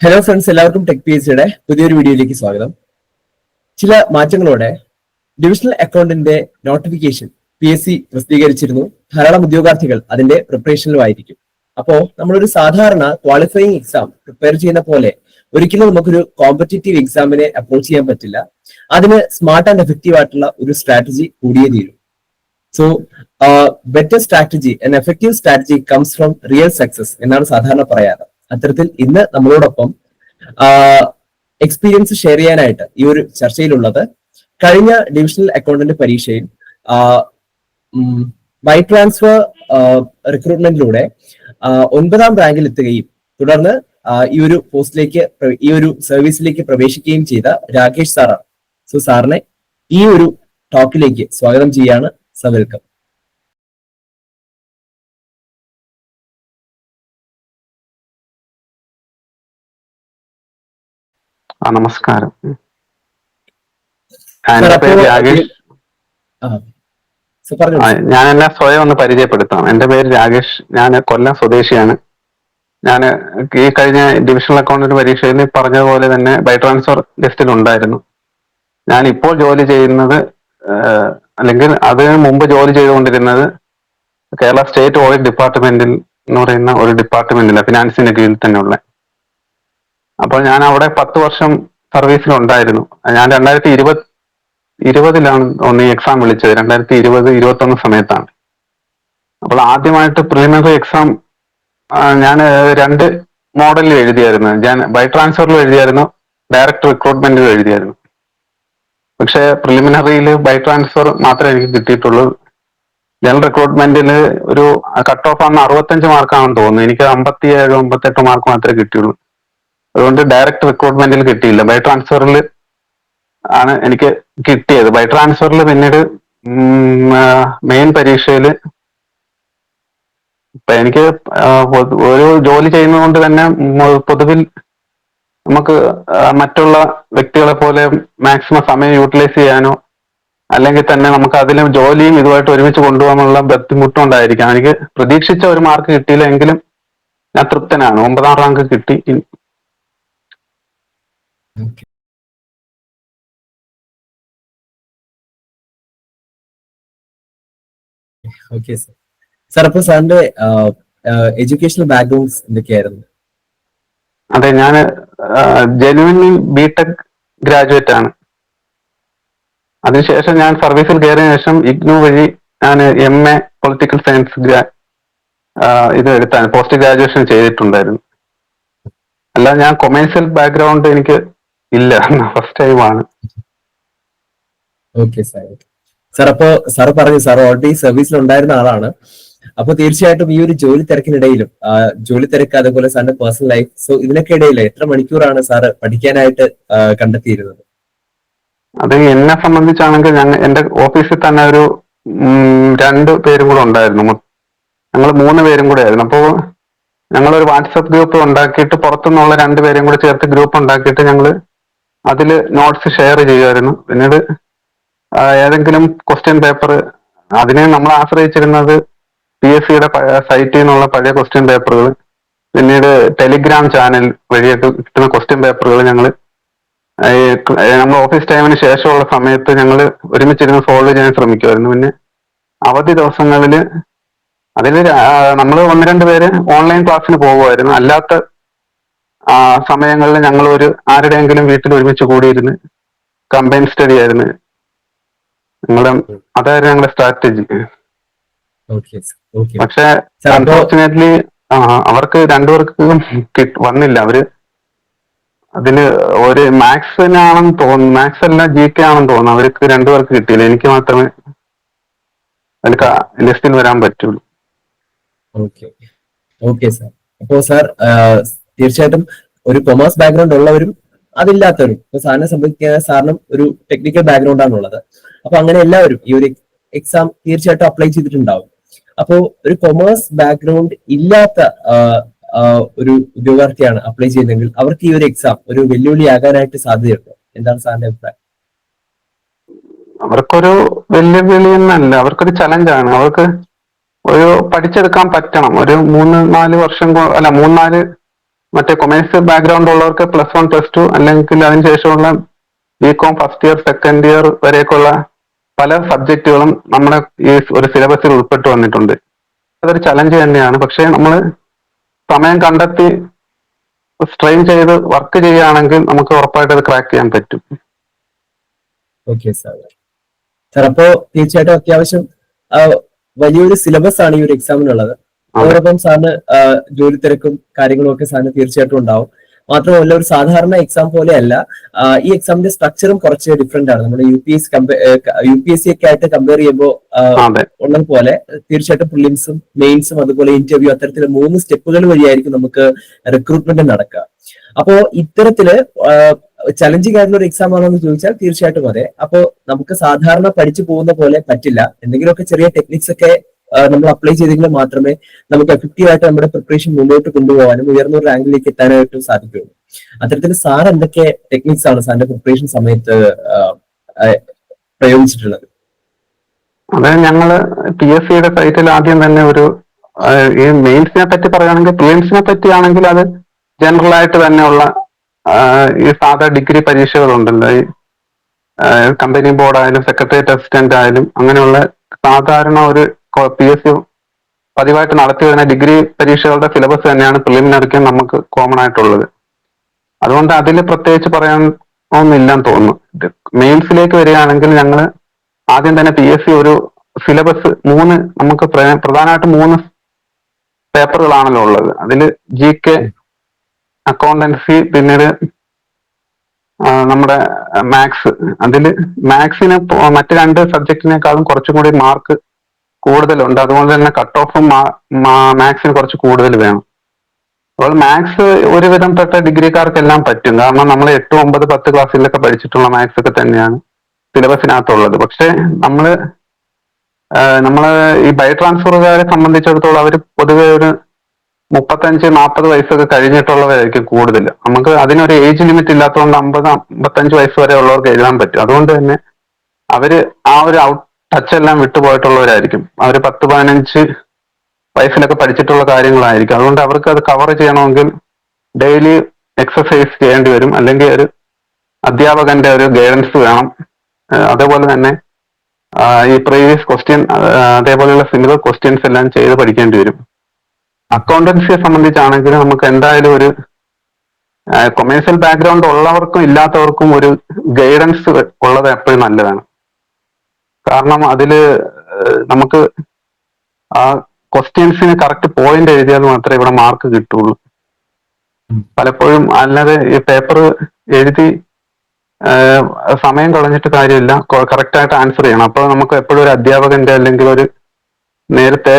Hello friends എല്ലാവർക്കും tech P S സിയുടെ പുതിയൊരു വീഡിയോയിലേക്ക് സ്വാഗതം. ചില മാറ്റങ്ങളോടെ ഡിവിഷണൽ അക്കൗണ്ടിന്റെ നോട്ടിഫിക്കേഷൻ പി എസ് സി പ്രസിദ്ധീകരിച്ചിരുന്നു. ധാരാളം ഉദ്യോഗാർത്ഥികൾ അതിന്റെ പ്രിപ്പറേഷനിലുമായിരിക്കും അപ്പോ നമ്മളൊരു സാധാരണ ക്വാളിഫയിങ് എക്സാം പ്രിപ്പയർ ചെയ്യുന്ന പോലെ ഒരിക്കലും നമുക്കൊരു കോമ്പറ്റേറ്റീവ് എക്സാമിനെ അപ്രോച്ച് ചെയ്യാൻ പറ്റില്ല. അതിന് സ്മാർട്ട് ആൻഡ് എഫക്റ്റീവ് ആയിട്ടുള്ള ഒരു സ്ട്രാറ്റജി കൂടിയേ തീരും. So better strategy and effective strategy comes from real success എന്നാണ് സാധാരണ പറയാറ്. അത്തരത്തിൽ ഇന്ന് നമ്മളോടൊപ്പം എക്സ്പീരിയൻസ് ഷെയർ ചെയ്യാനായിട്ട് ഈ ഒരു ചർച്ചയിലുള്ളത്. കഴിഞ്ഞ ഡിവിഷണൽ അക്കൗണ്ടന്റ് പരീക്ഷയിൽ വൈ ട്രാൻസ്ഫർ റിക്രൂട്ട്മെന്റിലൂടെ ഒൻപതാം റാങ്കിൽ എത്തുകയും തുടർന്ന് ഈ ഒരു പോസ്റ്റിലേക്ക് ഈ ഒരു സർവീസിലേക്ക് പ്രവേശിക്കുകയും ചെയ്ത രാകേഷ് സാറാണ്. സോ സാറിനെ ഈ ഒരു ടോക്കിലേക്ക് സ്വാഗതം ചെയ്യാണ്. സർ ആ നമസ്കാരം. എന്റെ പേര് രാകേഷ്. ഞാൻ എന്നെ സ്വയം ഒന്ന് പരിചയപ്പെടുത്താം. എന്റെ പേര് രാകേഷ്. ഞാൻ കൊല്ലം സ്വദേശിയാണ്. ഞാൻ ഈ കഴിഞ്ഞ ഡിവിഷണൽ അക്കൗണ്ടന്റ് പരീക്ഷയിൽ പറഞ്ഞതുപോലെ തന്നെ ബൈ ട്രാൻസ്ഫർ ലിസ്റ്റിൽ ഉണ്ടായിരുന്നു ഞാൻ ഇപ്പോൾ ജോലി ചെയ്യുന്നത് അല്ലെങ്കിൽ അതിന് മുമ്പ് ജോലി ചെയ്തുകൊണ്ടിരുന്നത് കേരള സ്റ്റേറ്റ് ഓഡിറ്റ് ഡിപ്പാർട്ട്മെന്റിൽ എന്ന് പറയുന്ന ഒരു ഡിപ്പാർട്ട്മെന്റില്ല ഫിനാൻസിന്റെ കീഴിൽ തന്നെയുള്ള. അപ്പോൾ ഞാൻ അവിടെ പത്ത് വർഷം സർവീസിലുണ്ടായിരുന്നു. ഞാൻ രണ്ടായിരത്തി ഇരുപത് ഇരുപതിലാണ് ഒന്ന് എക്സാം വിളിച്ചത്. രണ്ടായിരത്തി ഇരുപത് ഇരുപത്തി ഒന്ന് സമയത്താണ്. അപ്പോൾ ആദ്യമായിട്ട് പ്രിലിമിനറി എക്സാം ഞാൻ രണ്ട് മോഡലിൽ എഴുതിയായിരുന്നു. ഞാൻ ബൈ ട്രാൻസ്ഫറിൽ എഴുതിയായിരുന്നു ഡയറക്റ്റ് റിക്രൂട്ട്മെന്റിൽ എഴുതിയായിരുന്നു. പക്ഷേ പ്രിലിമിനറിയിൽ ബൈ ട്രാൻസ്ഫർ മാത്രമേ എനിക്ക് കിട്ടിയിട്ടുള്ളൂ. ജനറൽ റിക്രൂട്ട്മെന്റിൽ ഒരു കട്ട് ഓഫ് ആണെന്ന് അറുപത്തഞ്ച് മാർക്കാണെന്ന് തോന്നുന്നു. എനിക്ക് അമ്പത്തി ഏഴ് അമ്പത്തെട്ട് മാർക്ക് മാത്രമേ കിട്ടിയുള്ളൂ. അതുകൊണ്ട് ഡയറക്റ്റ് റിക്രൂട്ട്മെന്റിൽ കിട്ടിയില്ല. ബൈ ട്രാൻസ്ഫറിൽ ആണ് എനിക്ക് കിട്ടിയത്. ബൈ ട്രാൻസ്ഫറിൽ പിന്നീട് മെയിൻ പരീക്ഷയിൽ ഇപ്പൊ എനിക്ക് ഒരു ജോലി ചെയ്യുന്നതുകൊണ്ട് തന്നെ പൊതുവിൽ നമുക്ക് മറ്റുള്ള വ്യക്തികളെ പോലെ മാക്സിമം സമയം യൂട്ടിലൈസ് ചെയ്യാനോ അല്ലെങ്കിൽ തന്നെ നമുക്ക് അതിലും ജോലിയും ഇതുമായിട്ട് ഒരുമിച്ച് കൊണ്ടുപോകാനുള്ള ബുദ്ധിമുട്ടുണ്ടായിരിക്കാം. എനിക്ക് പ്രതീക്ഷിച്ച ഒരു മാർക്ക് കിട്ടിയില്ല എങ്കിലും ഞാൻ തൃപ്തനാണ്. ഒമ്പതാം റാങ്ക് കിട്ടി. ഇനി ഓക്കെ സാർ സാർ അപ്പൊ സാറിന്റെ എഡ്യൂക്കേഷണൽ ബാക്ക്ഗ്രൗണ്ട്സ് എന്തൊക്കെയായിരുന്നു? അതെ ഞാൻ ജെനുവിൻലി ബിടെക് ഗ്രാജുവേറ്റ് ആണ്. അതിനുശേഷം ഞാൻ സർവീസിൽ കയറിയ ശേഷം ഇഗ്നു വഴി ഞാൻ എം എ പൊളിറ്റിക്കൽ സയൻസ് ഇത് എടുത്താണ് പോസ്റ്റ് ഗ്രാജുവേഷൻ ചെയ്തിട്ടുണ്ടായിരുന്നു. അല്ല ഞാൻ കൊമേഴ്സ്യൽ ബാക്ക്ഗ്രൗണ്ട് എനിക്ക് ഇല്ല ഫസ്റ്റ് ടൈം ആണ്. ഓക്കെ സാർ സാർ അപ്പോ സാർ പറഞ്ഞു സാർ ഓൾറെഡി സർവീസിൽ ഉണ്ടായിരുന്ന ആളാണ്. അപ്പൊ തീർച്ചയായിട്ടും ഈ ഒരു ജോലി തിരക്കിനിടയിലും ജോലി തിരക്ക് അതുപോലെ സാറിന്റെ പേഴ്സണൽ ലൈഫ് സോ ഇതിനൊക്കെ ഇടയിൽ എത്ര മണിക്കൂറാണ് സാറ് പഠിക്കാനായിട്ട് കണ്ടെത്തിയിരുന്നത്? അത് എന്നെ സംബന്ധിച്ചാണെങ്കിൽ ഞങ്ങൾ എന്റെ ഓഫീസിൽ തന്നെ ഒരു രണ്ട് പേരും കൂടെ ഉണ്ടായിരുന്നു. ഞങ്ങൾ മൂന്ന് പേരും കൂടെ ആയിരുന്നു. അപ്പോൾ ഒരു വാട്സപ്പ് ഗ്രൂപ്പ് ഉണ്ടാക്കിയിട്ട് പുറത്തുനിന്നുള്ള രണ്ട് പേരെയും കൂടെ ചേർത്ത് ഗ്രൂപ്പ് ഉണ്ടാക്കിയിട്ട് ഞങ്ങൾ അതിൽ നോട്ട്സ് ഷെയർ ചെയ്യുമായിരുന്നു പിന്നീട് ഏതെങ്കിലും ക്വസ്റ്റ്യൻ പേപ്പർ അതിനെ നമ്മൾ ആശ്രയിച്ചിരുന്നത് പി എസ് സിയുടെ സൈറ്റിൽ നിന്നുള്ള പഴയ ക്വസ്റ്റ്യൻ പേപ്പറുകൾ പിന്നീട് ടെലിഗ്രാം ചാനൽ വഴിയൊക്കെ കിട്ടുന്ന ക്വസ്റ്റ്യൻ പേപ്പറുകൾ ഞങ്ങൾ നമ്മൾ ഓഫീസ് ടൈമിന് ശേഷമുള്ള സമയത്ത് ഞങ്ങൾ ഒരുമിച്ചിരുന്ന് സോൾവ് ചെയ്യാൻ ശ്രമിക്കുമായിരുന്നു പിന്നെ അവധി ദിവസങ്ങളിൽ അതിൽ നമ്മൾ ഒന്ന് രണ്ട് പേര് ഓൺലൈൻ ക്ലാസ്സിന് പോകുമായിരുന്നു അല്ലാത്ത ആ, സമയങ്ങളിൽ ഞങ്ങൾ ഒരു ആരുടെയെങ്കിലും വീട്ടിൽ ഒരുമിച്ച് കൂടിയിരുന്ന് കമ്പൈൻ സ്റ്റഡി ആയിരുന്നു. ഞങ്ങളുടെ അതായിരുന്നു ഞങ്ങളുടെ സ്ട്രാറ്റജി പക്ഷെ അൺഫോർച്ചുനേറ്റ്ലി അവർക്ക് രണ്ടുപേർക്കും വന്നില്ല. അവർ അതിന് ഒരു മാത്സിനാണെന്ന് തോന്നുന്നു. മാത്സ് അല്ല ജി കെ ആണെന്ന് തോന്നുന്നു. അവർക്ക് രണ്ടുപേർക്ക് കിട്ടിയില്ല. എനിക്ക് മാത്രമേ അതിൽ ലിസ്റ്റിൽ വരാൻ പറ്റുള്ളൂ. ഓക്കെ ഓക്കെ സാർ അപ്പോ സാർ തീർച്ചയായിട്ടും ഒരു കൊമേഴ്സ് ബാക്ക്ഗ്രൗണ്ട് ഉള്ളവരും അതില്ലാത്തവരും ഇപ്പൊ സാറിനെ സംബന്ധിക്കുന്ന സാറിനും ഒരു ടെക്നിക്കൽ ബാക്ക്ഗ്രൗണ്ട് ആണുള്ളത്. അപ്പൊ അങ്ങനെ എല്ലാവരും ഈ ഒരു എക്സാം തീർച്ചയായിട്ടും അപ്ലൈ ചെയ്തിട്ടുണ്ടാവും. അപ്പോ ഒരു കൊമേഴ്സ് ബാക്ക്ഗ്രൗണ്ട് ഇല്ലാത്ത ഒരു ഉദ്യോഗാർത്ഥിയാണ് അപ്ലൈ ചെയ്യുന്നതെങ്കിൽ അവർക്ക് ഈ ഒരു എക്സാം ഒരു വെല്ലുവിളി വെല്ലുവിളിയാകാനായിട്ട് സാധ്യതയുണ്ട്? എന്താണ് സാറിന്റെ അഭിപ്രായം? അവർക്കൊരു വെല്ലുവിളി എന്നല്ല അവർക്കൊരു ചലഞ്ചാണ് അവർക്ക് ഒരു പഠിച്ചെടുക്കാൻ പറ്റണം. ഒരു മൂന്ന് നാല് വർഷം അല്ല മൂന്നാൽ മറ്റേ കൊമേഴ്സ് ബാക്ക്ഗ്രൗണ്ട് ഉള്ളവർക്ക് പ്ലസ് വൺ പ്ലസ് ടു അല്ലെങ്കിൽ അതിനുശേഷമുള്ള B com first year second year വരെയൊക്കെയുള്ള പല സബ്ജക്റ്റുകളും നമ്മുടെ ഈ ഒരു സിലബസിൽ ഉൾപ്പെട്ടു വന്നിട്ടുണ്ട്. അതൊരു ചലഞ്ച് തന്നെയാണ്. പക്ഷേ നമ്മൾ സമയം കണ്ടെത്തി സ്ട്രെയിൻ ചെയ്ത് വർക്ക് ചെയ്യുകയാണെങ്കിൽ നമുക്ക് ഉറപ്പായിട്ട് അത് ക്രാക്ക് ചെയ്യാൻ പറ്റും. സാർ അപ്പോ തീർച്ചയായിട്ടും അത്യാവശ്യം വലിയൊരു സിലബസ് ആണ് ഈ ഒരു എക്സാമിനുള്ളത് അതോടൊപ്പം സാറിന് ജോലി തിരക്കും കാര്യങ്ങളും ഒക്കെ സാറിന് തീർച്ചയായിട്ടും ഉണ്ടാവും. മാത്രമല്ല ഒരു സാധാരണ എക്സാം പോലെയല്ല ഈ എക്സാമിന്റെ സ്ട്രക്ചറും കുറച്ച് ഡിഫറെന്റ് ആണ്. നമ്മുടെ U P S U P S C ഒക്കെ ആയിട്ട് കമ്പയർ ചെയ്യുമ്പോൾ ഉള്ളത് പോലെ തീർച്ചയായിട്ടും പ്രിലിംസും മെയിൻസും അതുപോലെ ഇന്റർവ്യൂ അത്തരത്തിൽ മൂന്ന് സ്റ്റെപ്പുകൾ വഴിയായിരിക്കും നമുക്ക് റിക്രൂട്ട്മെന്റ് നടക്കുക. അപ്പോ ഇത്തരത്തിൽ ചലഞ്ചിങ് ആയിട്ടുള്ള ഒരു എക്സാം ആണോ എന്ന് ചോദിച്ചാൽ തീർച്ചയായിട്ടും അതെ. അപ്പോ നമുക്ക് സാധാരണ പഠിച്ചു പോകുന്ന പോലെ പറ്റില്ല. എന്തെങ്കിലുമൊക്കെ ചെറിയ ടെക്നിക്സ് ഒക്കെ നമ്മൾ അപ്ലൈ ചെയ്തെങ്കിൽ മാത്രമേ നമുക്ക് എഫക്റ്റീവ് ആയിട്ട് നമ്മുടെ പ്രിപ്പറേഷൻ മുന്നോട്ട് കൊണ്ടുപോകാനും ഉയർന്ന ഒരു റാങ്കിലേക്ക് എത്താനായിട്ടും സാധിക്കുകയുള്ളൂ. അത്തരത്തിൽ സാർ എന്തൊക്കെ ടെക്നിക്സ് ആണ് സാറിന്റെ പ്രിപ്പറേഷൻ സമയത്ത് പ്രയോഗിച്ചിട്ടുള്ളത്? അത് ഞങ്ങൾ പി എസ് സിയുടെ സൈറ്റിൽ ആദ്യം തന്നെ ഒരു ഈ മെയിൻസിനെ പറ്റി പറയുകയാണെങ്കിൽ പ്രിയംസിനെ പറ്റിയാണെങ്കിൽ അത് ജനറൽ ആയിട്ട് തന്നെയുള്ള ഈ സാധാ ഡിഗ്രി പരീക്ഷകളുണ്ടല്ലോ. ഈ കമ്പനി ബോർഡ് ആയാലും സെക്രട്ടേറിയറ്റ് അസിസ്റ്റന്റ് ആയാലും അങ്ങനെയുള്ള സാധാരണ ഒരു പി എസ് സി പതിവായിട്ട് നടത്തി വരുന്ന ഡിഗ്രി പരീക്ഷകളുടെ സിലബസ് തന്നെയാണ് പ്രിലിമിനറിക്ക് നമുക്ക് കോമൺ ആയിട്ടുള്ളത്. അതുകൊണ്ട് അതിൽ പ്രത്യേകിച്ച് പറയാൻ എന്ന് തോന്നുന്നു മെയിൻസിലേക്ക് വരികയാണെങ്കിൽ ഞങ്ങൾ ആദ്യം തന്നെ പി എസ് സി ഒരു സിലബസ് മൂന്ന് നമുക്ക് പ്രധാനമായിട്ടും മൂന്ന് പേപ്പറുകളാണല്ലോ ഉള്ളത്. അതിൽ ജി കെ അക്കൗണ്ടൻസി പിന്നീട് നമ്മുടെ മാത്സ് അതിൽ മാത്സിന് മറ്റ് രണ്ട് സബ്ജക്റ്റിനേക്കാളും കുറച്ചും കൂടി മാർക്ക് കൂടുതലുണ്ട്. അതുകൊണ്ട് തന്നെ കട്ട് ഓഫും മാത്സിന് കുറച്ച് കൂടുതൽ വേണം. അപ്പോൾ മാത്സ് ഒരുവിധം പെട്ട ഡിഗ്രിക്കാർക്കെല്ലാം പറ്റും. കാരണം നമ്മൾ എട്ട് ഒമ്പത് പത്ത് ക്ലാസ്സിലൊക്കെ പഠിച്ചിട്ടുള്ള മാത്സ് ഒക്കെ തന്നെയാണ് സിലബസിനകത്തുള്ളത്. പക്ഷെ നമ്മൾ നമ്മൾ ഈ ബയോ ട്രാൻസ്ഫറുകാരെ സംബന്ധിച്ചിടത്തോളം അവർ പൊതുവെ ഒരു മുപ്പത്തഞ്ച് നാൽപ്പത് വയസ്സൊക്കെ കഴിഞ്ഞിട്ടുള്ളവരായിരിക്കും കൂടുതൽ. നമുക്ക് അതിനൊരു ഏജ് ലിമിറ്റ് ഇല്ലാത്തതുകൊണ്ട് അമ്പത് അമ്പത്തഞ്ച് വയസ്സ് വരെ ഉള്ളവർക്ക് എഴുതാൻ പറ്റും. അതുകൊണ്ട് തന്നെ അവർ ആ ഒരു ഔട്ട് ടച്ച് എല്ലാം വിട്ടുപോയിട്ടുള്ളവരായിരിക്കും. അവർ പത്ത് പതിനഞ്ച് വയസ്സിലൊക്കെ പഠിച്ചിട്ടുള്ള കാര്യങ്ങളായിരിക്കും. അതുകൊണ്ട് അവർക്ക് അത് കവർ ചെയ്യണമെങ്കിൽ ഡെയിലി എക്സസൈസ് ചെയ്യേണ്ടി വരും. അല്ലെങ്കിൽ ഒരു അധ്യാപകന്റെ ഒരു ഗൈഡൻസ് വേണം. അതേപോലെ തന്നെ ഈ പ്രീവിയസ് ക്വസ്റ്റ്യൻ അതേപോലെയുള്ള സിമിലർ ക്വസ്റ്റ്യൻസ് എല്ലാം ചെയ്ത് പഠിക്കേണ്ടി വരും. അക്കൗണ്ടൻസിയെ സംബന്ധിച്ചാണെങ്കിൽ നമുക്ക് എന്തായാലും ഒരു കൊമേഴ്സ്യൽ ബാക്ക്ഗ്രൗണ്ട് ഉള്ളവർക്കും ഇല്ലാത്തവർക്കും ഒരു ഗൈഡൻസ് ഉള്ളത് എപ്പോഴും നല്ലതാണ്. കാരണം അതിൽ നമുക്ക് ആ ക്വസ്റ്റ്യൻസിന് കറക്റ്റ് പോയിന്റ് എഴുതിയാൽ മാത്രമേ ഇവിടെ മാർക്ക് കിട്ടുള്ളൂ. പലപ്പോഴും അല്ലാതെ ഈ പേപ്പർ എഴുതി സമയം കളഞ്ഞിട്ട് കാര്യമില്ല. കറക്റ്റ് ആയിട്ട് ആൻസർ ചെയ്യണം. അപ്പോൾ നമുക്ക് എപ്പോഴും ഒരു അധ്യാപകന്റെ അല്ലെങ്കിൽ ഒരു നേരത്തെ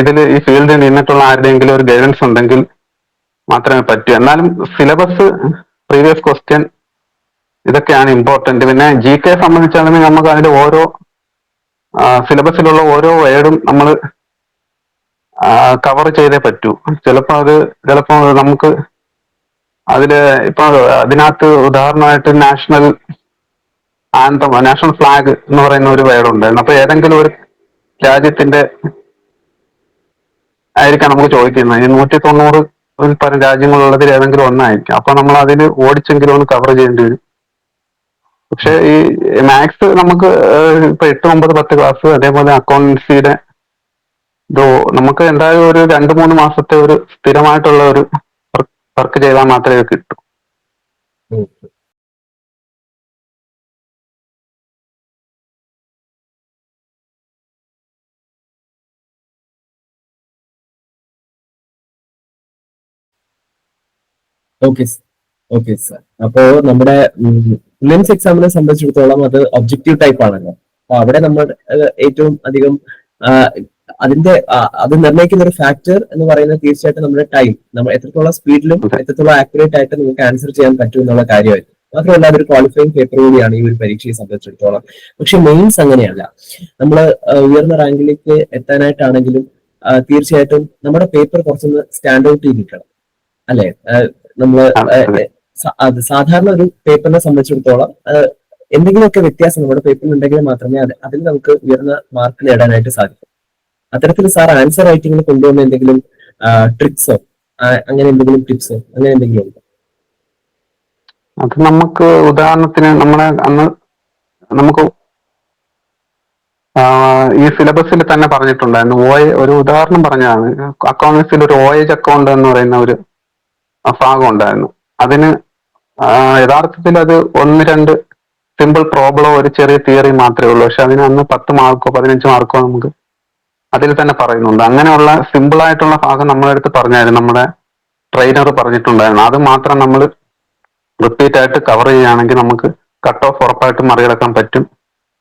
ഇതിൽ ഈ ഫീൽഡിൽ നിന്നിട്ടുള്ള ആരുടെയെങ്കിലും ഒരു ഗൈഡൻസ് ഉണ്ടെങ്കിൽ മാത്രമേ പറ്റൂ. എന്നാലും സിലബസ് പ്രീവിയസ് ക്വസ്റ്റ്യൻ ഇതൊക്കെയാണ് ഇമ്പോർട്ടന്റ് പിന്നെ ജി കെ സംബന്ധിച്ചാണെങ്കിൽ നമുക്ക് അതിന്റെ ഓരോ സിലബസിലുള്ള ഓരോ വേർഡും നമ്മൾ കവർ ചെയ്തേ പറ്റൂ. ചിലപ്പോൾ അത് ചിലപ്പോൾ നമുക്ക് അതിൽ ഇപ്പൊ അതിനകത്ത് ഉദാഹരണമായിട്ട് നാഷണൽ ആന്തം നാഷണൽ ഫ്ലാഗ് എന്ന് പറയുന്ന ഒരു വേർഡ് ഉണ്ടായിരുന്നു അപ്പൊ ഏതെങ്കിലും ഒരു രാജ്യത്തിന്റെ ആയിരിക്കാം നമുക്ക് ചോദിക്കുന്നത് ഈ നൂറ്റി തൊണ്ണൂറ് പരം രാജ്യങ്ങളുള്ളതിൽ ഏതെങ്കിലും ഒന്നായിരിക്കും. അപ്പൊ നമ്മൾ അതിൽ ഓടിച്ചെങ്കിലും ഒന്ന് കവർ ചെയ്യേണ്ടി വരും. പക്ഷെ ഈ മാത്സ് നമുക്ക് ഇപ്പൊ എട്ട് ഒമ്പത് പത്ത് ക്ലാസ് അതേപോലെ അക്കൗണ്ടൻസിയുടെ ഇതോ നമുക്ക് എന്തായാലും ഒരു രണ്ട് മൂന്ന് മാസത്തെ ഒരു സ്ഥിരമായിട്ടുള്ള ഒരു വർക്ക് ചെയ്താൽ മാത്രമേ കിട്ടൂ. ഓക്കെ ഓക്കെ സാർ അപ്പോ നമ്മുടെ പ്രിലിംസ് എക്സാമിനെ സംബന്ധിച്ചിടത്തോളം അത് ഒബ്ജക്റ്റീവ് ടൈപ്പ് ആണല്ലോ. അപ്പൊ അവിടെ നമ്മൾ ഏറ്റവും അധികം അതിന്റെ അത് നിർണയിക്കുന്ന ഒരു ഫാക്ടർ എന്ന് പറയുന്നത് തീർച്ചയായിട്ടും നമ്മുടെ ടൈം നമ്മൾ എത്രത്തോളം സ്പീഡിലും എത്രത്തോളം ആക്യുറേറ്റ് ആയിട്ട് നമുക്ക് ആൻസർ ചെയ്യാൻ പറ്റും എന്നുള്ള കാര്യമായിരുന്നു മാത്രമല്ല അതൊരു ക്വാളിഫയിങ് പേപ്പർ കൂടിയാണ് ഈ ഒരു പരീക്ഷയെ സംബന്ധിച്ചിടത്തോളം. പക്ഷെ മെയിൻസ് അങ്ങനെയല്ല. നമ്മൾ ഉയർന്ന റാങ്കിലേക്ക് എത്താനായിട്ടാണെങ്കിലും തീർച്ചയായിട്ടും നമ്മുടെ പേപ്പർ കുറച്ചൊന്ന് സ്റ്റാൻഡ് ഔട്ട് ചെയ്തിരിക്കണം. അല്ലെ? നമ്മൾ അതെ, സാധാരണ ഒരു പേപ്പറിനെ സംബന്ധിച്ചിടത്തോളം എന്തെങ്കിലുമൊക്കെ വ്യത്യാസം നമ്മുടെ പേപ്പറിൽ ഉണ്ടെങ്കിൽ മാത്രമേ അത് അതിൽ നമുക്ക് ഉയർന്ന മാർക്ക് നേടാനായിട്ട് സാധിക്കൂ. അത്തരത്തിൽ സാർ ആൻസർ റൈറ്റിംഗിൽ കൊണ്ടുവന്ന എന്തെങ്കിലും ട്രിക്സോ? അങ്ങനെ എന്തെങ്കിലും ടിപ്സോ? അങ്ങനെ എന്തെങ്കിലും ഉണ്ടോ? അത് നമുക്ക് ഉദാഹരണത്തിന് നമ്മളെ അന്ന് നമുക്ക് ഈ സിലബസിൽ തന്നെ പറഞ്ഞിട്ടുണ്ടായിരുന്നു. ഓ ഒരു ഉദാഹരണം പറഞ്ഞതാണ്. അക്കൗണ്ട്സിൽ ഒരു ഒ അക്കൗണ്ട് എന്ന് പറയുന്ന ഒരു ഭാഗം ഉണ്ടായിരുന്നു. അതിന് യഥാർത്ഥത്തിൽ അത് ഒന്ന് രണ്ട് സിമ്പിൾ പ്രോബ്ലമോ ഒരു ചെറിയ തിയറി മാത്രമേ ഉള്ളൂ. പക്ഷെ അതിന് അന്ന് പത്ത് മാർക്കോ പതിനഞ്ച് മാർക്കോ നമുക്ക് അതിൽ തന്നെ പറയുന്നുണ്ട്. അങ്ങനെയുള്ള സിമ്പിൾ ആയിട്ടുള്ള ഭാഗം നമ്മളെ അടുത്ത് പറഞ്ഞായിരുന്നു. നമ്മുടെ ട്രെയിനർ പറഞ്ഞിട്ടുണ്ടായിരുന്നു. അത് മാത്രം നമ്മൾ റിപ്പീറ്റ് ആയിട്ട് കവർ ചെയ്യുകയാണെങ്കിൽ നമുക്ക് കട്ട് ഓഫ് ഉറപ്പായിട്ട് മറികടക്കാൻ പറ്റും.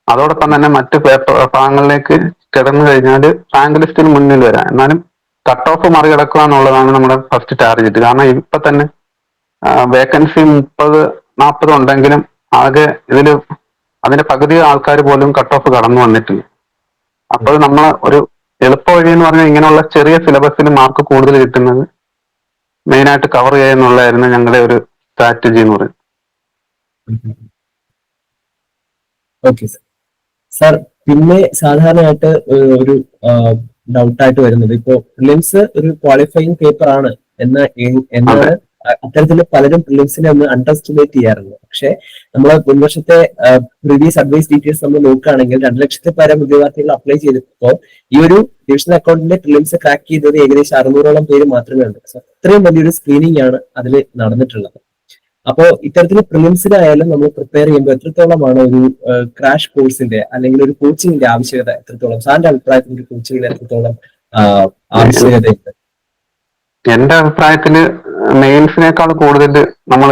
അതോടൊപ്പം തന്നെ മറ്റ് പേപ്പർ ഭാഗങ്ങളിലേക്ക് കിടന്നു കഴിഞ്ഞാൽ റാങ്ക് ലിസ്റ്റിന് മുന്നിൽ വരാം. എന്നാലും കട്ട് ഓഫ് മറികടക്കുക എന്നുള്ളതാണ് നമ്മുടെ ഫസ്റ്റ് ടാർഗറ്റ് കാരണം ഇപ്പൊ തന്നെ വേക്കൻസി മുപ്പത് നാൽപ്പത് ഉണ്ടെങ്കിലും ആകെ ഇതിൽ അതിന്റെ പകുതി ആൾക്കാർ പോലും കട്ട് ഓഫ് കടന്നു വന്നിട്ടില്ല അപ്പോൾ നമ്മൾ ഒരു എളുപ്പ വഴി എന്ന് പറഞ്ഞാൽ ഇങ്ങനെയുള്ള ചെറിയ സിലബസിൽ മാർക്ക് കൂടുതൽ കിട്ടുന്നത് മെയിനായിട്ട് കവർ ചെയ്യുക എന്നുള്ളതായിരുന്നു ഞങ്ങളുടെ ഒരു സ്ട്രാറ്റജി എന്ന് പറയുന്നത്. ഓക്കെ സർ സാർ പിന്നെ സാധാരണയായിട്ട് ഒരു ഡൗട്ടായിട്ട് വരുന്നത്. ഇപ്പോ പ്രിലിംസ് ഒരു ക്വാളിഫയിങ് പേപ്പർ ആണ് എന്ന എന്നാണ് അത്തരത്തിൽ പലരും പ്രിലിംസിനെ ഒന്ന് അണ്ടർ എസ്റ്റിമേറ്റ് ചെയ്യാറുണ്ട്. പക്ഷേ നമ്മൾ മുൻവർഷത്തെ പ്രീവിയസ് അഡ്വൈസ് ഡീറ്റെയിൽസ് നമ്മൾ നോക്കുകയാണെങ്കിൽ രണ്ട് ലക്ഷത്തിൽ പരം ഉദ്യോഗാർത്ഥികൾ അപ്ലൈ ചെയ്തപ്പോൾ ഈ ഒരു ഡിവിഷൻ അക്കൗണ്ടിന്റെ പ്രിലിംസ് ക്രാക്ക് ചെയ്തത് ഏകദേശം അറുന്നൂറോളം പേര് മാത്രമേ ഉണ്ട് സോ അത്രയും വലിയൊരു സ്ക്രീനിങ് ആണ് അതിൽ നടന്നിട്ടുള്ളത്. അപ്പോൾ ഇത്തരത്തിൽ പ്രിലിംസിലായാലും നമ്മൾ പ്രിപ്പയർ ചെയ്യുമ്പോൾ എത്രത്തോളമാണ് ഒരു ക്രാഷ് കോഴ്സിന്റെ അല്ലെങ്കിൽ ഒരു കോച്ചിങ്ങിന്റെ ആവശ്യകത എത്രത്തോളം? സാറിന്റെ അഭിപ്രായത്തിൽ കോച്ചിങ്ങിന്റെ കോച്ചിങ്ങിന് എത്രത്തോളം ആവശ്യകതയുണ്ട് എന്റെ അഭിപ്രായത്തിൽ മെയിൻസിനേക്കാൾ കൂടുതൽ നമ്മൾ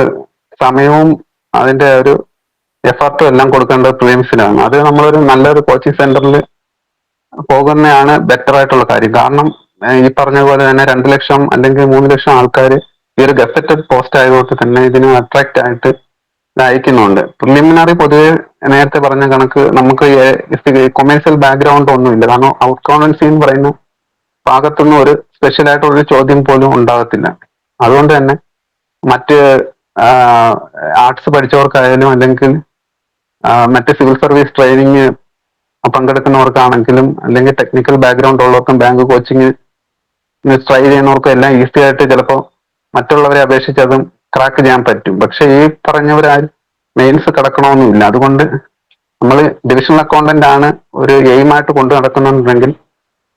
സമയവും അതിന്റെ ഒരു എഫർട്ടും എല്ലാം കൊടുക്കേണ്ടത് പ്രിലിംസിലാണ് അത് നമ്മളൊരു നല്ലൊരു കോച്ചിങ് സെന്ററിൽ പോകുന്നതാണ് ബെറ്റർ ആയിട്ടുള്ള കാര്യം. കാരണം ഈ പറഞ്ഞ പോലെ തന്നെ രണ്ട് ലക്ഷം അല്ലെങ്കിൽ മൂന്ന് ലക്ഷം ആൾക്കാർ ഈ ഒരു ഗസറ്റഡ് പോസ്റ്റ് ആയതുകൊണ്ട് തന്നെ ഇതിന് അട്രാക്റ്റ് ആയിട്ട് അയക്കുന്നുണ്ട്. പ്രിലിമിനറി പൊതുവെ നേരത്തെ പറഞ്ഞ കണക്ക് നമുക്ക് കൊമേഴ്സ്യൽ ബാക്ക്ഗ്രൗണ്ട് ഒന്നുമില്ല. കാരണം ഔട്ട് കോൺവെൻസി എന്ന് പറയുന്ന ഭാഗത്തുനിന്ന് ഒരു സ്പെഷ്യൽ ആയിട്ടുള്ള ഒരു ചോദ്യം പോലും ഉണ്ടാകത്തില്ല. അതുകൊണ്ട് തന്നെ മറ്റ് ആർട്സ് പഠിച്ചവർക്കായാലും അല്ലെങ്കിൽ മറ്റ് സിവിൽ സർവീസ് ട്രെയിനിങ് പങ്കെടുക്കുന്നവർക്കാണെങ്കിലും അല്ലെങ്കിൽ ടെക്നിക്കൽ ബാക്ക്ഗ്രൗണ്ട് ഉള്ളവർക്കും ബാങ്ക് കോച്ചിങ് ട്രൈ ചെയ്യുന്നവർക്കും എല്ലാം ഈസി ആയിട്ട് ചിലപ്പോൾ മറ്റുള്ളവരെ അപേക്ഷിച്ച് അതും ക്രാക്ക് ചെയ്യാൻ പറ്റും. പക്ഷെ ഈ പറഞ്ഞവരാരും മെയിൻസ് കിടക്കണമെന്നില്ല. അതുകൊണ്ട് നമ്മൾ ഡിവിഷണൽ അക്കൗണ്ടന്റ് ആണ് ഒരു എയിമായിട്ട് കൊണ്ടു നടക്കുന്നുണ്ടെങ്കിൽ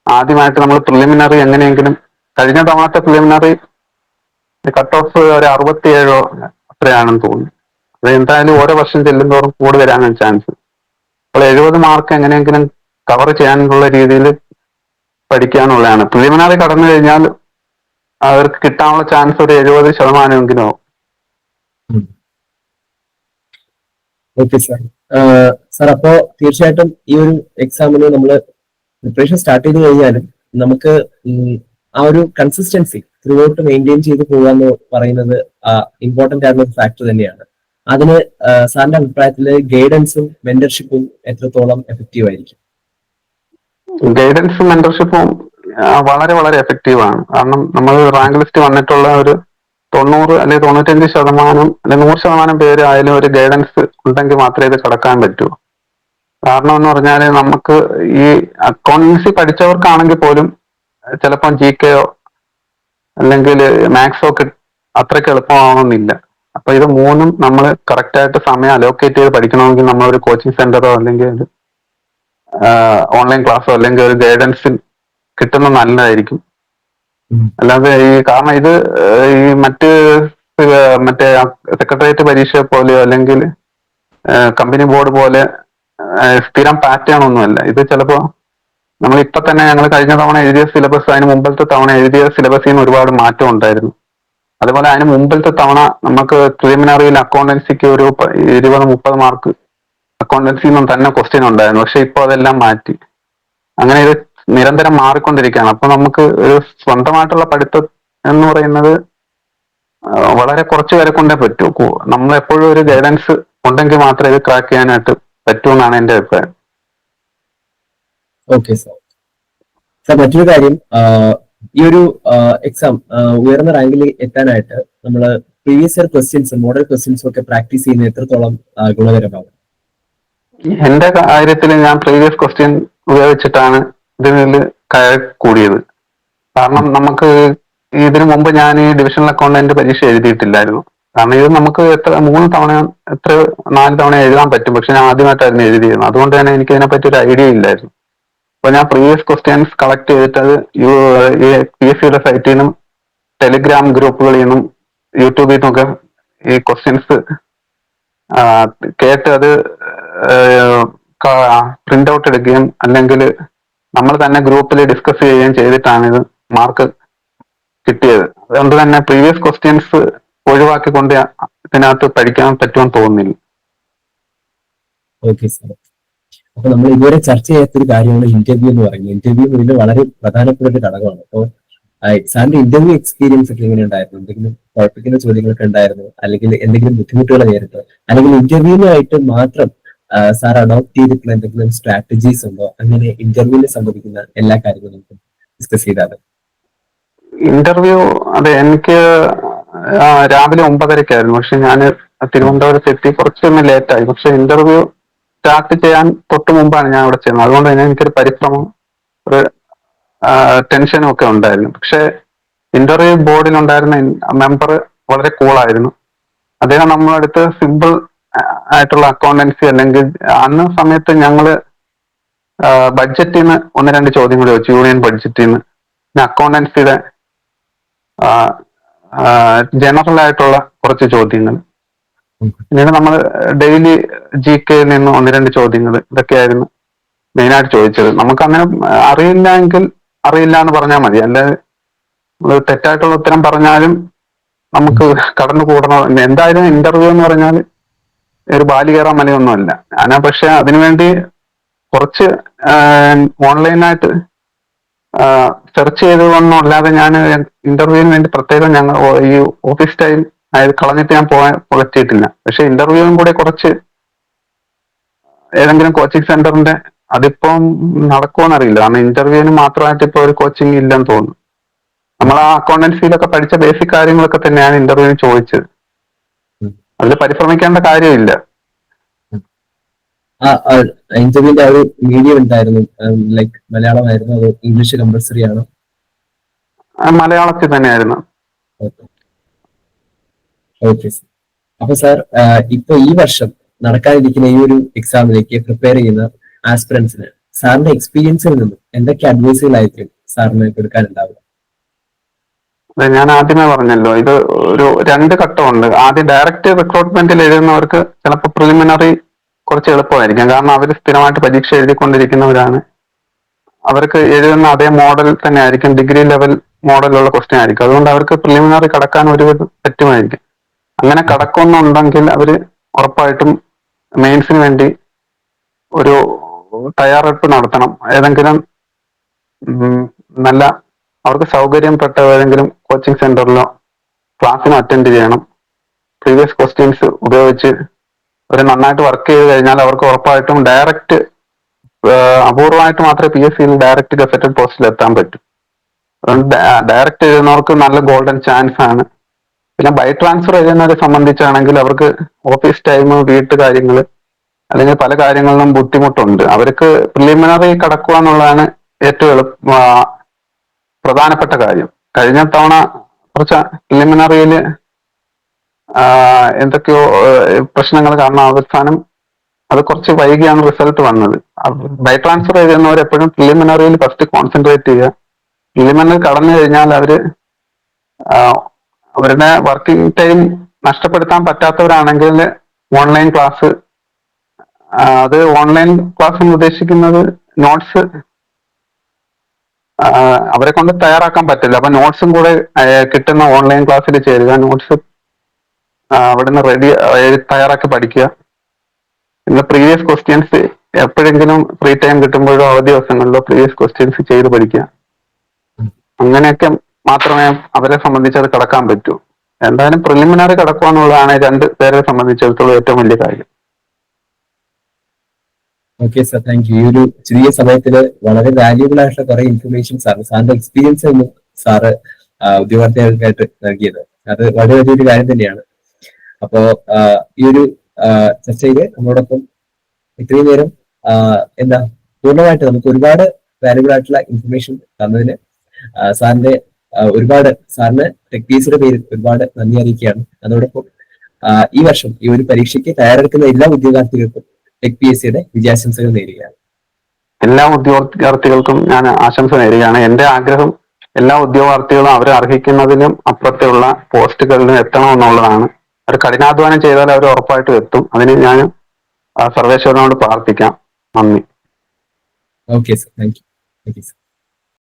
ആദ്യമായിട്ട് നമ്മൾ പ്രിലിമിനറി എങ്ങനെയെങ്കിലും കഴിഞ്ഞ തവണത്തെ പ്രിലിമിനറി കട്ട് ഓഫ് ഒരു അറുപത്തിയേഴോ അത്രയാണെന്ന് തോന്നുന്നു. അത് എന്തായാലും ഓരോ വർഷം ചെല്ലുന്തോറും കൂടി വരാനാണ് ചാൻസ് അപ്പോൾ എഴുപത് മാർക്ക് എങ്ങനെയെങ്കിലും കവർ ചെയ്യാനുള്ള രീതിയിൽ പഠിക്കാനുള്ളതാണ്. പ്രിലിമിനറി കടന്നു കഴിഞ്ഞാൽ അവർക്ക് കിട്ടാനുള്ള ചാൻസ് ഒരു എഴുപത് ശതമാനമെങ്കിലും ആവും. ഓക്കെ സാർ സാർ അപ്പോ തീർച്ചയായിട്ടും ഈ ഒരു എക്സാമിന് നമ്മൾ പ്രിപ്പറേഷൻ സ്റ്റാർട്ട് ചെയ്ത് കഴിഞ്ഞാലും നമുക്ക് ആ ഒരു കൺസിസ്റ്റൻസി ത്രൂ ഔട്ട് മെയിന്റെയിൻ ചെയ്ത് പോകുക എന്ന് പറയുന്നത് ഇമ്പോർട്ടന്റ് ആയിട്ടുള്ള ഒരു ഫാക്ടർ തന്നെയാണ്. അതിന് സാറിന്റെ അഭിപ്രായത്തിൽ ഗൈഡൻസും മെന്റർഷിപ്പും എത്രത്തോളം എഫക്റ്റീവ് ആയിരിക്കും? ഗൈഡൻസും മെന്റർഷിപ്പും വളരെ വളരെ എഫക്റ്റീവ് ആണ്. കാരണം നമ്മൾ റാങ്ക് ലിസ്റ്റ് വന്നിട്ടുള്ള ഒരു തൊണ്ണൂറ് അല്ലെങ്കിൽ തൊണ്ണൂറ്റഞ്ച് ശതമാനം അല്ലെങ്കിൽ നൂറ് ശതമാനം പേര് ആയാലും ഒരു ഗൈഡൻസ് ഉണ്ടെങ്കിൽ മാത്രമേ ഇത് കടക്കാൻ പറ്റൂ. കാരണം എന്ന് പറഞ്ഞാൽ നമുക്ക് ഈ അക്കൗണ്ടൻസി പഠിച്ചവർക്കാണെങ്കിൽ പോലും ചിലപ്പം ജി കെയോ അല്ലെങ്കിൽ മാത്സോ ഒക്കെ അത്രയ്ക്ക് എളുപ്പമാവണമെന്നില്ല. അപ്പൊ ഇത് മൂന്നും നമ്മൾ കറക്റ്റായിട്ട് സമയം അലോക്കേറ്റ് ചെയ്ത് പഠിക്കണമെങ്കിൽ നമ്മൾ ഒരു കോച്ചിങ് സെന്ററോ അല്ലെങ്കിൽ ഒരു ഓൺലൈൻ ക്ലാസ്സോ അല്ലെങ്കിൽ ഒരു ഗൈഡൻസ് കിട്ടുന്നത് നല്ലതായിരിക്കും. അല്ലാതെ ഈ കാരണം ഇത് ഈ മറ്റ് മറ്റേ സെക്രട്ടേറിയറ്റ് പരീക്ഷ പോലെയോ അല്ലെങ്കിൽ കമ്പനി ബോർഡ് പോലെ സ്ഥിരം പാറ്റേൺ ഒന്നുമല്ല. ഇത് ചിലപ്പോ നമ്മൾ ഇപ്പൊ തന്നെ ഞങ്ങൾ കഴിഞ്ഞ തവണ എഴുതിയ സിലബസ് അതിന് മുമ്പത്തെ തവണ എഴുതിയ സിലബസിൽ നിന്ന് ഒരുപാട് മാറ്റം ഉണ്ടായിരുന്നു. അതുപോലെ അതിന് മുമ്പിലത്തെ തവണ നമുക്ക് പ്രിലിമിനറിയിൽ അക്കൗണ്ടൻസിക്ക് ഒരു ഇരുപത് മുപ്പത് മാർക്ക് അക്കൗണ്ടൻസിൽ നിന്നും തന്നെ ക്വസ്റ്റ്യൻ ഉണ്ടായിരുന്നു. പക്ഷെ ഇപ്പോൾ അതെല്ലാം മാറ്റി. അങ്ങനെ ഇത് നിരന്തരം മാറിക്കൊണ്ടിരിക്കുകയാണ്. അപ്പൊ നമുക്ക് ഒരു സ്വന്തമായിട്ടുള്ള പഠിത്തം എന്ന് പറയുന്നത് വളരെ കുറച്ച് പേരെ കൊണ്ടേ പറ്റൂ. നമ്മൾ എപ്പോഴും ഒരു ഗൈഡൻസ് ഉണ്ടെങ്കിൽ മാത്രമേ ഇത് ക്രാക്ക് ചെയ്യാനായിട്ട് പറ്റൂ എന്നാണ് എന്റെ അഭിപ്രായം. Okay sir. സാർ മറ്റൊരു കാര്യം ഈ ഒരു എക്സാം ഉയർന്ന റാങ്കിൽ എത്താനായിട്ട് നമ്മൾ previous year questions model questions ഒക്കെ പ്രാക്ടീസ് ചെയ്യുന്ന എത്രത്തോളം ഗുണകരമാണ് ഗുണകരമാകും? എന്റെ കാര്യത്തിൽ ഞാൻ പ്രീവിയസ് ക്വസ്റ്റ്യൻ ഉപയോഗിച്ചിട്ടാണ് ഇതിൽ കൂടിയത്. കാരണം നമുക്ക് ഇതിനു മുമ്പ് ഞാൻ ഈ ഡിവിഷണൽ അക്കൗണ്ടന്റ് പരീക്ഷ എഴുതിയിട്ടില്ലായിരുന്നു. കാരണം ഇത് നമുക്ക് എത്ര മൂന്ന് തവണ എത്ര നാല് തവണ എഴുതാൻ പറ്റും. പക്ഷെ ഞാൻ ആദ്യമായിട്ടായിരുന്നു എഴുതിയിരുന്നത്. അതുകൊണ്ട് തന്നെ എനിക്ക് ഇതിനെപ്പറ്റി ഒരു ഐഡിയ ഇല്ലായിരുന്നു. അപ്പൊ ഞാൻ പ്രീവിയസ് ക്വസ്റ്റ്യൻസ് കളക്ട് ചെയ്തിട്ട് അത് പി എസ് സിയുടെ സൈറ്റിൽ നിന്നും ടെലിഗ്രാം ഗ്രൂപ്പുകളിൽ നിന്നും യൂട്യൂബിൽ നിന്നൊക്കെ ഈ ക്വസ്റ്റ്യൻസ് കേട്ട് അത് പ്രിന്റ് ഔട്ട് എടുക്കുകയും അല്ലെങ്കിൽ നമ്മൾ തന്നെ ഗ്രൂപ്പിൽ ഡിസ്കസ് ചെയ്യുകയും ചെയ്തിട്ടാണ് ഇത് മാർക്ക് കിട്ടിയത്. അതുകൊണ്ട് തന്നെ പ്രീവിയസ് ക്വസ്റ്റ്യൻസ് ഒഴിവാക്കിക്കൊണ്ട് ഇതിനകത്ത് പഠിക്കാൻ പറ്റുമെന്ന് തോന്നുന്നില്ല. ഓക്കെ സാർ അപ്പൊ നമ്മൾ ഇതുവരെ ചർച്ച ചെയ്യാത്തൊരു കാര്യമാണ് ഇന്റർവ്യൂ എന്ന് പറയുന്നത്. ഇന്റർവ്യൂ ഇതിന് വളരെ പ്രധാനപ്പെട്ട ഒരു ഘടകമാണ്. അപ്പോൾ സാറിന്റെ ഇന്റർവ്യൂ എക്സ്പീരിയൻസ് ഒക്കെ എങ്ങനെ ഉണ്ടായിരുന്നു? എന്തെങ്കിലും കുഴപ്പിക്കുന്ന ചോദ്യങ്ങളൊക്കെ ഉണ്ടായിരുന്നു? അല്ലെങ്കിൽ എന്തെങ്കിലും ബുദ്ധിമുട്ടുകൾ നേരിട്ടോ? അല്ലെങ്കിൽ ഇന്റർവ്യൂവിനായിട്ട് മാത്രം സാർ അഡോപ്റ്റ് ചെയ്തിട്ടുള്ള എന്തെങ്കിലും സ്ട്രാറ്റജീസ് ഉണ്ടോ? അങ്ങനെ ഇന്റർവ്യൂവിനെ സംബന്ധിക്കുന്ന എല്ലാ കാര്യങ്ങളും നമുക്ക് ഡിസ്കസ് ചെയ്താൽ ഇന്റർവ്യൂ അതെ എനിക്ക് രാവിലെ ഒമ്പതരക്കായിരുന്നു. പക്ഷെ ഞാൻ തിരുവനന്തപുരത്ത് എത്തി. കുറച്ചൊന്ന് ലേറ്റ് ആയി പക്ഷെ ഇന്റർവ്യൂ സ്റ്റാർട്ട് ചെയ്യാൻ തൊട്ട് മുമ്പാണ് ഞാൻ അവിടെ ചെയ്യുന്നത് അതുകൊണ്ട് തന്നെ എനിക്കൊരു പരിശ്രമം ഒരു ടെൻഷനും ഒക്കെ ഉണ്ടായിരുന്നു. പക്ഷെ ഇന്റർവ്യൂ ബോർഡിൽ ഉണ്ടായിരുന്ന മെമ്പർ വളരെ കൂളായിരുന്നു അദ്ദേഹം നമ്മളടുത്ത് സിമ്പിൾ ആയിട്ടുള്ള അക്കൗണ്ടൻസി അല്ലെങ്കിൽ അന്ന് സമയത്ത് ഞങ്ങൾ ബഡ്ജറ്റിൽ നിന്ന് ഒന്ന് രണ്ട് ചോദ്യങ്ങൾ ചോദിച്ചു. യൂണിയൻ ബഡ്ജറ്റിൽ നിന്ന് അക്കൗണ്ടൻസിയുടെ ജനറൽ ആയിട്ടുള്ള കുറച്ച് ചോദ്യങ്ങൾ. പിന്നീട് നമ്മൾ ഡെയിലി ജി കെയിൽ നിന്ന് ഒന്ന് രണ്ട് ചോദ്യങ്ങൾ ഇതൊക്കെയായിരുന്നു മെയിനായിട്ട് ചോദിച്ചത്. നമുക്ക് അങ്ങനെ അറിയില്ല എങ്കിൽ അറിയില്ല എന്ന് പറഞ്ഞാൽ മതി അല്ലാതെ തെറ്റായിട്ടുള്ള ഉത്തരം പറഞ്ഞാലും നമുക്ക് കടന്നു കൂടണം എന്തായാലും ഇന്റർവ്യൂ എന്ന് പറഞ്ഞാൽ ഒരു ബാലി കയറാൻ മലയൊന്നുമല്ല. ഞാൻ പക്ഷെ അതിനുവേണ്ടി കുറച്ച് ഓൺലൈനായിട്ട് സെർച്ച് ചെയ്തതൊന്നുമല്ലാതെ ഞാൻ ഇന്റർവ്യൂവിന് വേണ്ടി പ്രത്യേകം ഞങ്ങൾ ഈ ഓഫീസ് ടൈം അതായത് കളഞ്ഞിട്ട് ഞാൻ പോകാൻ പറ്റിയിട്ടില്ല. പക്ഷെ ഇന്റർവ്യൂവും കൂടെ കുറച്ച് ഏതെങ്കിലും കോച്ചിങ് സെന്ററിന്റെ അതിപ്പം നടക്കുമെന്നറിയില്ല കാരണം ഇന്റർവ്യൂവിന് മാത്രമായിട്ട് ഇപ്പൊ ഒരു കോച്ചിങ് ഇല്ലെന്ന് തോന്നുന്നു. നമ്മൾ ആ അക്കൗണ്ടൻസിയിലൊക്കെ പഠിച്ച ബേസിക് കാര്യങ്ങളൊക്കെ തന്നെയാണ് ഇന്റർവ്യൂവിന് ചോദിച്ചത്. അതിൽ പരിശ്രമിക്കേണ്ട കാര്യമില്ല. ആ ഇന്റർവ്യൂവിന്റെ ആ ഒരു മീഡിയം ഉണ്ടായിരുന്നു ലൈക്ക് മലയാളമായിരുന്നു അതോ ഇംഗ്ലീഷ് കമ്പൽസറി ആണ്? മലയാളത്തിൽ തന്നെയായിരുന്നു. ഓക്കെ. സാർ അപ്പൊ സാർ ഇപ്പൊ ഈ വർഷം നടക്കാനിരിക്കുന്ന ഈ ഒരു എക്സാമിലേക്ക് പ്രിപ്പയർ ചെയ്യുന്ന ആസ്പിറൻസിന് സാറിന്റെ എക്സ്പീരിയൻസിൽ നിന്നും എന്തൊക്കെ അഡ്വൈസുകളായിരിക്കും സാറിന് കൊടുക്കാനുണ്ടാവുക? ഞാൻ ആദ്യമേ പറഞ്ഞല്ലോ ഇത് ഒരു രണ്ട് ഘട്ടമുണ്ട്. ആദ്യം ഡയറക്റ്റ് റിക്രൂട്ട്മെന്റിൽ എഴുതുന്നവർക്ക് ചിലപ്പോൾ പ്രിലിമിനറി കുറച്ച് എളുപ്പമായിരിക്കും. കാരണം അവർ സ്ഥിരമായിട്ട് പരീക്ഷ എഴുതിക്കൊണ്ടിരിക്കുന്നവരാണ്. അവർക്ക് എഴുതുന്ന അതേ മോഡൽ തന്നെ ആയിരിക്കും ഡിഗ്രി ലെവൽ മോഡലുള്ള ക്വസ്റ്റ്യൻ ആയിരിക്കും. അതുകൊണ്ട് അവർക്ക് പ്രിലിമിനറി കടക്കാൻ ഒരു പറ്റുമായിരിക്കും അങ്ങനെ കടക്കുന്നുണ്ടെങ്കിൽ അവർ ഉറപ്പായിട്ടും മെയിൻസിന് വേണ്ടി ഒരു തയ്യാറെടുപ്പ് നടത്തണം. ഏതെങ്കിലും നല്ല അവർക്ക് സൗകര്യപ്പെട്ട ഏതെങ്കിലും കോച്ചിങ് സെന്ററിലോ ക്ലാസ്സിനോ അറ്റൻഡ് ചെയ്യണം. പ്രീവിയസ് ക്വസ്റ്റ്യൻസ് ഉപയോഗിച്ച് അവർ നന്നായിട്ട് വർക്ക് ചെയ്ത് കഴിഞ്ഞാൽ അവർക്ക് ഉറപ്പായിട്ടും ഡയറക്റ്റ് അപൂർവമായിട്ട് മാത്രമേ പി എസ് സിയിൽ ഡയറക്റ്റ് ഗസറ്റഡ് പോസ്റ്റിൽ എത്താൻ പറ്റും. ഡയറക്റ്റ് എഴുതുന്നവർക്ക് നല്ല ഗോൾഡൻ ചാൻസ് ആണ്. പിന്നെ ബൈ ട്രാൻസ്ഫർ എഴുതുന്നവരെ സംബന്ധിച്ചാണെങ്കിൽ അവർക്ക് ഓഫീസ് ടൈം വീട്ടുകാര്യങ്ങൾ അല്ലെങ്കിൽ പല കാര്യങ്ങളിലും ബുദ്ധിമുട്ടുണ്ട്. അവർക്ക് പ്രിലിമിനറി കടക്കുക എന്നുള്ളതാണ് ഏറ്റവും എളുപ്പ പ്രധാനപ്പെട്ട കാര്യം. കഴിഞ്ഞ തവണ കുറച്ച് പ്രിലിമിനറിയിൽ എന്തൊക്കെയോ പ്രശ്നങ്ങൾ കാരണം അവസാനം അത് കുറച്ച് വൈകിയാണ് റിസൾട്ട് വന്നത്. ബൈ ട്രാൻസ്ഫർ ചെയ്യുന്നവർ എപ്പോഴും പ്രിലിമിനറിയിൽ ഫസ്റ്റ് കോൺസെൻട്രേറ്റ് ചെയ്യുക. പ്രിലിമിനറി കടന്നു കഴിഞ്ഞാൽ അവർ അവരുടെ വർക്കിംഗ് ടൈം നഷ്ടപ്പെടുത്താൻ പറ്റാത്തവരാണെങ്കിൽ ഓൺലൈൻ ക്ലാസ് അത് ഓൺലൈൻ ക്ലാസ് എന്ന് ഉദ്ദേശിക്കുന്നത് നോട്ട്സ് അവരെ കൊണ്ട് തയ്യാറാക്കാൻ പറ്റില്ല. അപ്പൊ നോട്ട്സും കൂടെ കിട്ടുന്ന ഓൺലൈൻ ക്ലാസ്സിൽ ചേരുക. നോട്ട്സ് അവിടുന്ന് റെഡി തയ്യാറാക്കി പഠിക്കുക. പിന്നെ പ്രീവിയസ് ക്വസ്റ്റ്യൻസ് എപ്പോഴെങ്കിലും ഫ്രീ ടൈം കിട്ടുമ്പോഴോ അവധി ദിവസങ്ങളിലോ പ്രീവിയസ് ക്വസ്റ്റ്യൻസ് ചെയ്ത് പഠിക്കുക. അങ്ങനെയൊക്കെ മാത്രമേ അവരെ സംബന്ധിച്ച് അത് കടക്കാൻ പറ്റൂ. എന്തായാലും പ്രിലിമിനറി കടക്കുക എന്നുള്ളതാണ് രണ്ട് പേരെ സംബന്ധിച്ചിടത്തോളം ഏറ്റവും വലിയ കാര്യം. ഓക്കെ സാർ താങ്ക് യു ഈ ഒരു ചെറിയ സമയത്തിൽ വളരെ വാല്യൂബിൾ ആയിട്ടുള്ള കുറെ ഇൻഫർമേഷൻ സാർ സാറിന്റെ എക്സ്പീരിയൻസ് സാറ് ഉദ്യോഗാർത്ഥികൾക്കായിട്ട് നൽകിയത്. അത് വളരെ വലിയൊരു കാര്യം തന്നെയാണ്. അപ്പോ ഈ ഒരു ചർച്ചയിൽ നമ്മളോടൊപ്പം ഇത്രയും നേരം എന്താ പൂർണമായിട്ട് നമുക്ക് ഒരുപാട് വാല്യൂബിൾ ആയിട്ടുള്ള ഇൻഫർമേഷൻ തന്നതിന് സാറിന്റെ ഒരുപാട് സാറിന് ടെക് പി എസ് സിയുടെ പേരിൽ ഒരുപാട് നന്ദി അറിയിക്കുകയാണ്. അതോടൊപ്പം ഈ വർഷം ഈ ഒരു പരീക്ഷയ്ക്ക് തയ്യാറെടുക്കുന്ന എല്ലാ ഉദ്യോഗാർത്ഥികൾക്കും ടെക് പി എസ് സിയുടെ വിജയാശംസകൾ നേരുകയാണ്. എല്ലാ ഉദ്യോഗാർത്ഥികൾക്കും ഞാൻ ആശംസ നേരുകയാണ്. എന്റെ ആഗ്രഹം എല്ലാ ഉദ്യോഗാർത്ഥികളും അവർ അർഹിക്കുന്നതിനും അപ്പുറത്തുള്ള പോസ്റ്റുകളിലും എത്തണമെന്നുള്ളതാണ്. അവർ കഠിനാധ്വാനം ചെയ്താൽ അവർ ഉറപ്പായിട്ടും എത്തും. അതിന് ഞാൻ സർവേശ്വരനോട് പ്രാർത്ഥിക്കാം. നന്ദി. Okay sir thank you sir